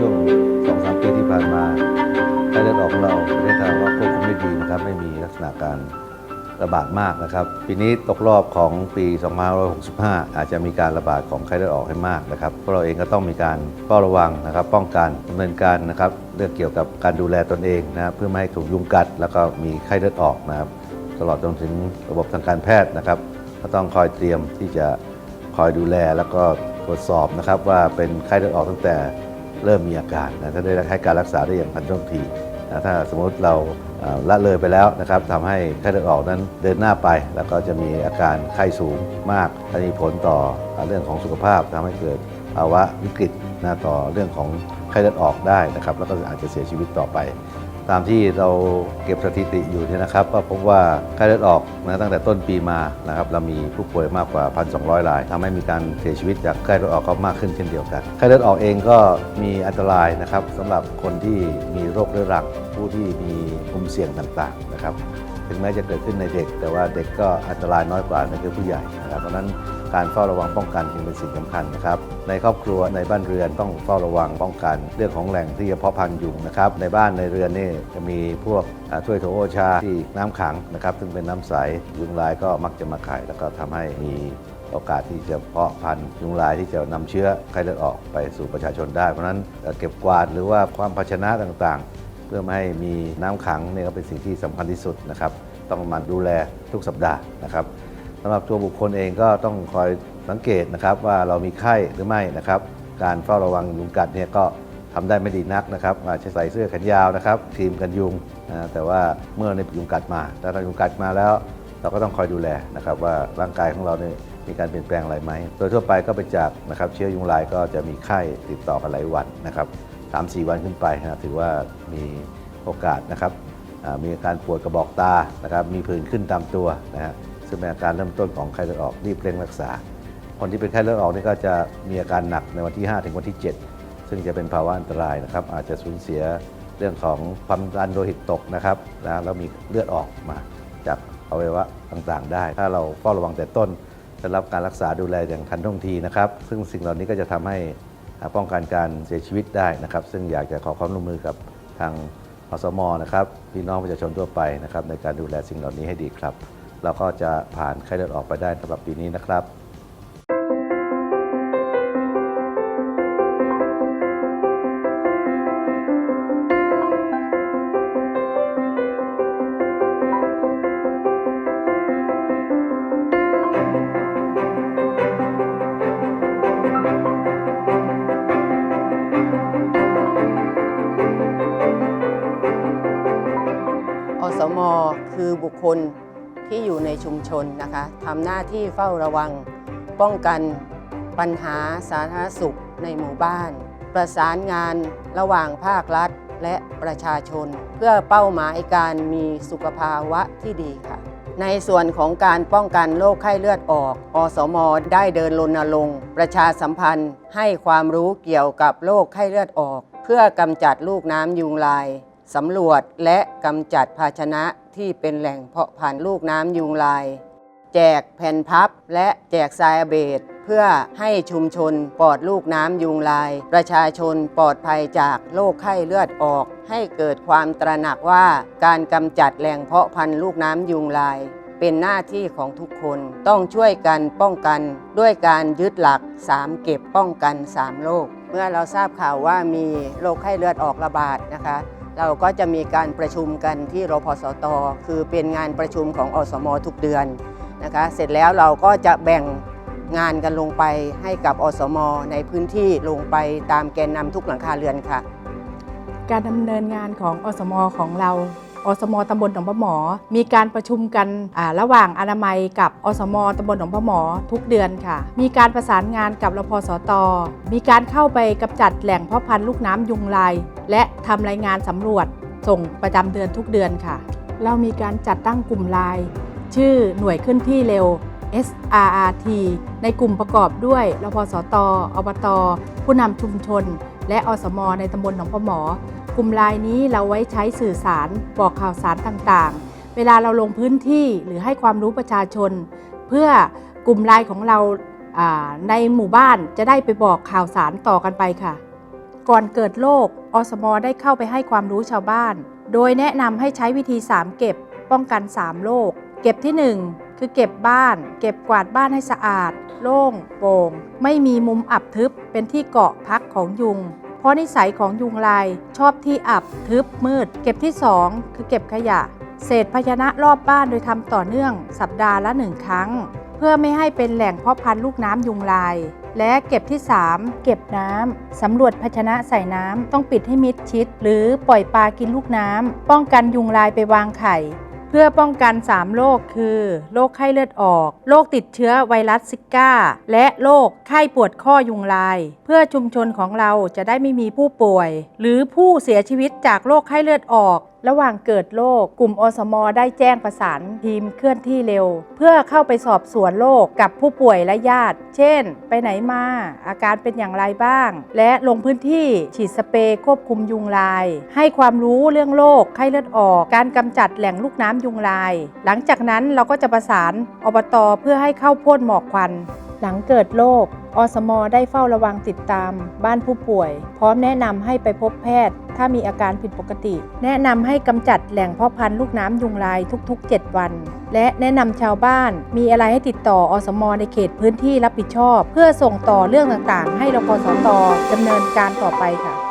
ช่วงสองสามปีที่ผ่านมาไข้เลือดออกของเราประเทศไทยว่าควบคุมได้ดีนะครับ ไม่มีลักษณะการระบาดมากนะครับ ปีนี้ตกรอบของปี2565 อาจจะมีการระบาดของไข้เลือดออกให้มากนะครับพวกเราเองก็ต้องมีการเฝ้าระวังนะครับ ป้องกันดำเนินการนะครับเรื่องเกี่ยวกับการดูแลตนเองนะเพื่อไม่ให้ถูกยุงกัด แล้วก็มีไข้เลือดออกนะครับ ตลอดจนถึงระบบทางการแพทย์นะครับ ก็ต้องคอยเตรียมที่จะคอยดูแลแล้วก็ตรวจสอบนะครับว่าเป็นไข้เลือดออกตั้งแต่ เริ่มมีอาการนะถ้าได้ให้การรักษาได้อย่างทันท่วงทีนะถ้าสมมติเราละเลยไปแล้วนะครับทำให้ไข้เลือดออกนั้นเดินหน้าไป แล้วก็จะมีอาการไข้สูงมากและมีผลต่อเรื่องของสุขภาพทำให้เกิดภาวะวิกฤตนะต่อเรื่องของไข้เลือดออกได้นะครับ แล้วก็อาจจะเสียชีวิตต่อไป ตามที่เราเก็บสถิติอยู่เนี่ยนะครับ ก็พบว่าไข้เลือดออกนะตั้งแต่ต้นปีมานะครับเรามีผู้ป่วยมากกว่า 1,200 รายทำให้มีการเสียชีวิตจากไข้เลือดออกก็มากขึ้นเช่นเดียวกันไข้เลือดออกเองก็มีอันตรายนะครับสำหรับคนที่มีโรคเรื้อรังผู้ที่มีกลุ่มเสี่ยงต่างๆนะครับ ถึงแม้จะเกิดขึ้นในเด็ก แต่ว่าเด็กก็อันตรายน้อยกว่าในคือผู้ใหญ่นะครับเพราะนั้นการเฝ้าระวังป้องกันจึงเป็นสิ่งสำคัญนะครับ ในครอบครัวในบ้านเรือนต้องเฝ้าระวังป้องกัน เรื่องของแหล่งที่จะเพาะพันธุ์ยุงนะครับในบ้านในเรือนนี่จะมีพวกอ่าถ้วยโถโอชาที่น้ำขังนะครับซึ่งเป็นน้ำใสยุงลายก็มักจะมาไข่แล้วก็ทำให้มีโอกาสที่จะเพาะพันธุ์ยุงลายที่จะนำเชื้อไข้เลือดออกไปสู่ประชาชนได้ เพราะนั้นเอ่อเก็บกวาดหรือว่าความภาชนะต่างๆ เพื่อไม่ให้มีน้ำขังเนี่ยก็เป็นสิ่งที่สำคัญที่สุดนะครับ ต้องมันดูแลทุกสัปดาห์นะครับสำหรับตัวบุคคลเองก็ต้องคอยสังเกตนะครับว่าเรามีไข้หรือไม่นะครับ การเฝ้าระวังยุงกัดเนี่ยก็ทำได้ไม่ดีนักนะครับอาจจะใส่เสื้อแขนยาวนะครับครีมกันยุงนะแต่ว่าเมื่อในยุงกัดมาถ้าเรายุงกัดมาแล้ว เราก็ต้องคอยดูแลนะครับว่าร่างกายของเราเนี่ยมีการเปลี่ยนแปลงอะไรไหมโดยทั่วไปก็เป็นจากนะครับเชื้อยุงลายก็จะมีไข้ติดต่อกันหลายวันนะครับ สามสี่วันขึ้นไปนะถือว่ามีโอกาสนะครับมีอาการปวดกระบอกตานะครับมีผื่นขึ้นตามตัวนะฮะซึ่งเป็นอาการเริ่มต้นของไข้เลือดออกรีบเร่งรักษา คนที่เป็นไข้เลือดออกนี่ก็จะมีอาการหนักในวันที่ 5 ถึงวันที่ 7 ซึ่งจะเป็นภาวะอันตรายนะครับอาจจะสูญเสียเรื่องของความดันโลหิตตกนะครับนะแล้วมีเลือดออกมาจากอวัยวะต่างๆ ได้ ถ้าเราเฝ้าระวังแต่ต้นได้รับการรักษาดูแลอย่างทันท่วงทีนะครับ ซึ่งสิ่งเหล่านี้ก็จะทำให้ ป้องกันการเสียชีวิตได้นะครับ ซึ่งอยากจะขอความร่วมมือกับทางอสมนะครับพี่น้องประชาชนทั่วไปนะครับในการดูแลสิ่งเหล่านี้ให้ดีครับ เราก็จะผ่านไข้เลือดออกไปได้สำหรับปีนี้นะครับ คือบุคคลที่อยู่ในชุมชนนะคะทำหน้าที่เฝ้าระวัง ป้องกันปัญหาสาธารณสุขในหมู่บ้าน ประสานงานระหว่างภาครัฐและประชาชน เพื่อเป้าหมายการมีสุขภาวะที่ดีค่ะ ในส่วนของการป้องกันโรคไข้เลือดออก อสม ได้เดินรณรงค์ประชาสัมพันธ์ให้ความรู้เกี่ยวกับโรคไข้เลือดออก เพื่อกำจัดลูกน้ำยุงลาย สำรวจและกำจัดภาชนะที่เป็นแหล่งเพาะพันธุ์ลูกน้ำยุงลาย แจกแผ่นพับและแจกทรายเบดเพื่อให้ชุมชนปลอดลูกน้ำยุงลาย ประชาชนปลอดภัยจากโรคไข้เลือดออก ให้เกิดความตระหนักว่าการกำจัดแหล่งเพาะพันธุ์ลูกน้ำยุงลาย เป็นหน้าที่ของทุกคนต้องช่วยกันป้องกัน ด้วยการยึดหลัก 3 เก็บป้องกัน 3 โรคเมื่อเราทราบข่าวว่ามีโรคไข้เลือดออกระบาดนะคะ เราก็จะมีการประชุมกันที่รพสต คือเป็นงานประชุมของอสมทุกเดือนนะคะเสร็จแล้วเราก็จะแบ่งงานกันลงไปให้กับอสมในพื้นที่ลงไปตามแกนนำทุกหลังคาเรือนค่ะ การดำเนินงานของอสมของเราอสมตำบลหนองพระหมอ มีการประชุมกันระหว่างอนามัยกับอสมตำบลหนองพระหมอทุกเดือนค่ะ มีการประสานงานกับรพสต มีการเข้าไปกำจัดแหล่งเพาะพันธุ์ลูกน้ำยุงลาย และทำรายงานสำรวจส่งประจำเดือนทุกเดือนค่ะ เรามีการจัดตั้งกลุ่มไลน์ชื่อหน่วยขึ้นที่เร็ว SRRT ในกลุ่มประกอบด้วยรพสตอบต ผู้นำชุมชน และอสม ในตำบลหนองพะหมอ กลุ่มลน์นี้เราไว้ใช้สื่อสารบอกข่าวสารต่างๆ เวลาเราลงพื้นที่หรือให้ความรู้ประชาชน เพื่อกลุ่มลน์ของเราในหมู่บ้านจะได้ไปบอกข่าวสารต่อกันไปค่ะ ก่อนเกิดโรคอสมได้เข้าไปให้ความรู้ชาวบ้าน โดยแนะนำให้ใช้วิธี 3 เก็บป้องกัน 3 โรคเก็บที่ 1 คือเก็บบ้าน เก็บกวาดบ้านให้สะอาด โล่งโปร่งไม่มีมุมอับทึบเป็นที่เกาะพักของยุง เพราะนิสัยของยุงลายชอบที่อับทึบมืด เก็บที่ 2 คือเก็บขยะ เศษภาชนะรอบบ้านโดยทำต่อเนื่องสัปดาห์ละหนึ่งครั้ง เพื่อไม่ให้เป็นแหล่งเพาะพันธุ์ลูกน้ำยุงลาย และเก็บที่ 3 เก็บน้ำสำรวจภาชนะใส่น้ำต้องปิดให้มิดชิด หรือปล่อยปลากินลูกน้ำป้องกันยุงลายไปวางไข่ เพื่อป้องกัน 3 โรคคือ โรคไข้เลือดออก โรคติดเชื้อไวรัสซิก้า และโรคไข้ปวดข้อยุงลาย เพื่อชุมชนของเราจะได้ไม่มีผู้ป่วย หรือผู้เสียชีวิตจากโรคไข้เลือดออก ระหว่างเกิดโรคกลุ่มอสมได้แจ้งประสานทีมเคลื่อนที่เร็ว เพื่อเข้าไปสอบสวนโรคกับผู้ป่วยและญาติ เช่น ไปไหนมาอาการเป็นอย่างไรบ้าง และลงพื้นที่ฉีดสเปรย์ควบคุมยุงลาย ให้ความรู้เรื่องโรคไข้เลือดออก การกำจัดแหล่งลูกน้ำยุงลาย หลังจากนั้นเราก็จะประสานอบตเพื่อให้เข้าพ่นหมอกควัน หลังเกิดโรคอสมได้เฝ้าระวังติดตามบ้านผู้ป่วย พร้อมแนะนำให้ไปพบแพทย์ ถ้ามีอาการผิดปกติ แนะนำให้กำจัดแหล่งเพาะพันธุ์ลูกน้ำยุงลายทุก ๆ 7 วัน และแนะนำชาวบ้านมีอะไรให้ติดต่ออสมในเขตพื้นที่รับผิดชอบ เพื่อส่งต่อเรื่องต่างๆ ให้รพสตดำเนินการต่อไปค่ะ